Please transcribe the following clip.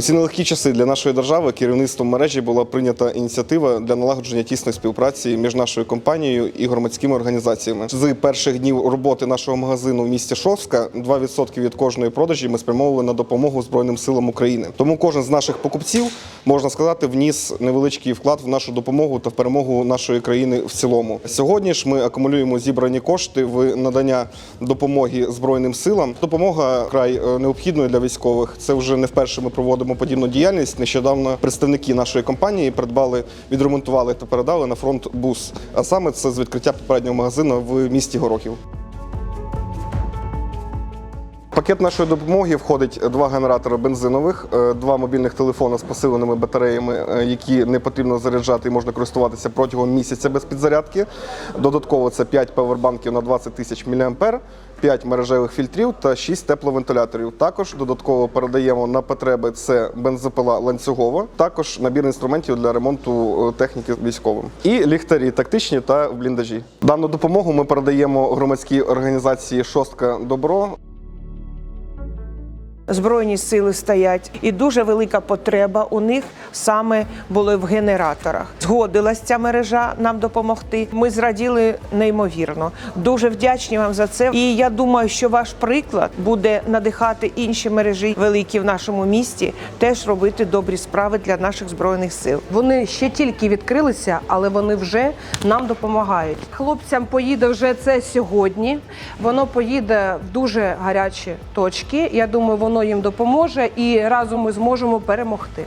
ці нелегкі часи для нашої держави керівництвом мережі була прийнята ініціатива для налагодження тісної співпраці між нашою компанією і громадськими організаціями. З перших днів роботи нашого магазину в місті Шовська 2% від кожної продажі ми спрямовували на допомогу Збройним силам України. Тому кожен з наших покупців можна сказати вніс невеличкий вклад в нашу допомогу та в перемогу нашої країни в цілому. Сьогодні ж ми акумулюємо зібрані кошти в надання допомоги збройним силам. Допомога край е, необхідною для військових. Це вже не вперше ми проводимо подібну діяльність. Нещодавно представники нашої компанії придбали, відремонтували та передали на фронт бус. А саме це з відкриття попереднього магазину в місті Горохів. Пакет нашої допомоги входить два генератори бензинових, е, два мобільних телефони з посиленими батареями, е, які не потрібно заряджати і можна користуватися протягом місяця без підзарядки. Додатково це 5 павербанків на 20 тисяч мА, 5 мережевих фільтрів та 6 тепловентиляторів. Також додатково передаємо на потреби це бензопила ланцюгова, також набір інструментів для ремонту е, техніки військовим. І ліхтарі тактичні та в бліндажі. Дану допомогу ми передаємо громадській організації Шостка Добро. Збройні сили стоять, і дуже велика потреба у них саме були в генераторах. Згодилась ця мережа нам допомогти. Ми зраділи неймовірно. Дуже вдячні вам за це. І я думаю, що ваш приклад буде надихати інші мережі великі в нашому місті теж робити добрі справи для наших збройних сил. Вони ще тільки відкрилися, але вони вже нам допомагають. Хлопцям поїде вже це сьогодні. Воно поїде в дуже гарячі точки. Я думаю, воно їм допоможе, і разом ми зможемо перемогти.